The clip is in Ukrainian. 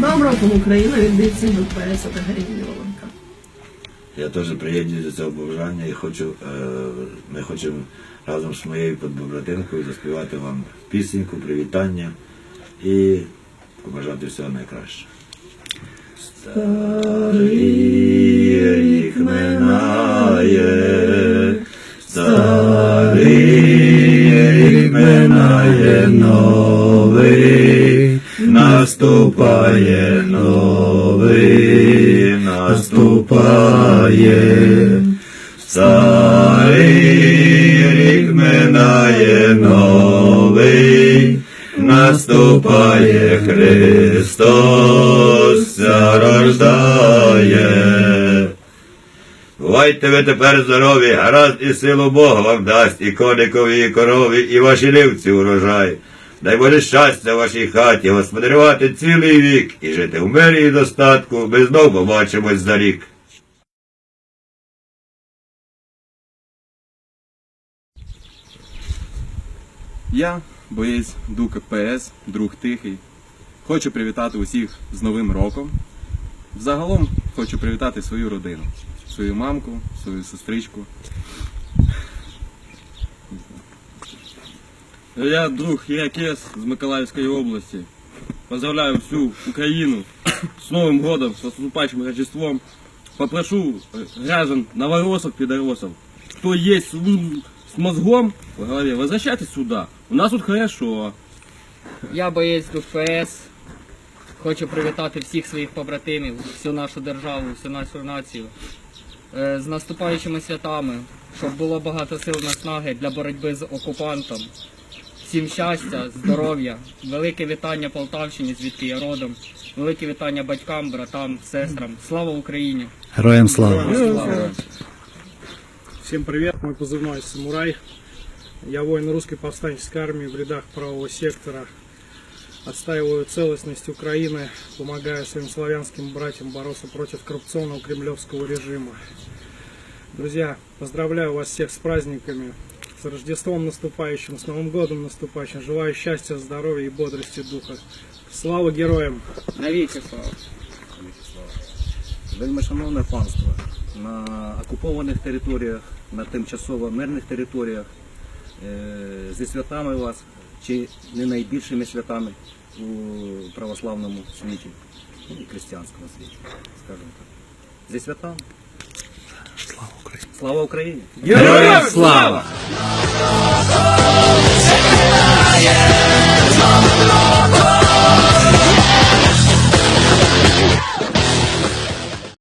флагом України від бійців ДПС та Гарінь Йоленка. Я теж приєднуюсь до цього побажання і хочу, е, ми хочемо разом з моєю побратимкою заспівати вам пісеньку, привітання і побажати всього найкращого. Старий рік минає, старий рік минає новий, наступає новий, наступає. Старий рік минає новий, наступає Христос, ся рождає. Бувайте ви тепер здорові, гаразд і силу Бога вам дасть, і коникові, і корові, і ваші лівці урожай. Дай Боже щастя вашій хаті, господарювати цілий вік і жити в мирі і достатку, ми знов побачимось за рік. Я, боєць ДУК ПС, друг Тихий. Хочу привітати усіх з Новим роком. Взагалом хочу привітати свою родину, свою мамку, свою сестричку. Я друг Іракес з Миколаївської області. Поздравляю всю Украину с Новым годом, с наступающим Рождеством. Попрошу э, граждан, новоросов, пидоросов, кто есть ум- мозгом в голове, возвращайтесь сюда. У нас тут хорошо. Я боєць ДПС. Хочу привітати всіх своїх побратимів, всю нашу державу, всю нашу націю. Е, З наступаючими святами, щоб було багато сил наснаги для боротьби з окупантом. Всім щастя, здоров'я, велике вітання Полтавщині, звідки я родом, велике вітання батькам, братам, сестрам. Слава Україні! Героям слава! Слава! Всем привет, мой позывной Самурай. Я воин русской повстанческой армии в рядах правого сектора. Отстаиваю целостность Украины, помогаю своим славянским братьям бороться против коррупционного кремлевского режима. Друзья, поздравляю вас всех с праздниками, с Рождеством наступающим, с Новым годом наступающим. Желаю счастья, здоровья и бодрости духа. Слава героям! Навіки слава! Вельми шановне панство, на окупованих територіях, на тимчасово мирних територіях, е, зі святами вас, чи не найбільшими святами у православному світі, ну і християнському світі, скажімо так. Зі святами. Слава Україні! Слава Україні! Героям слава! oh I am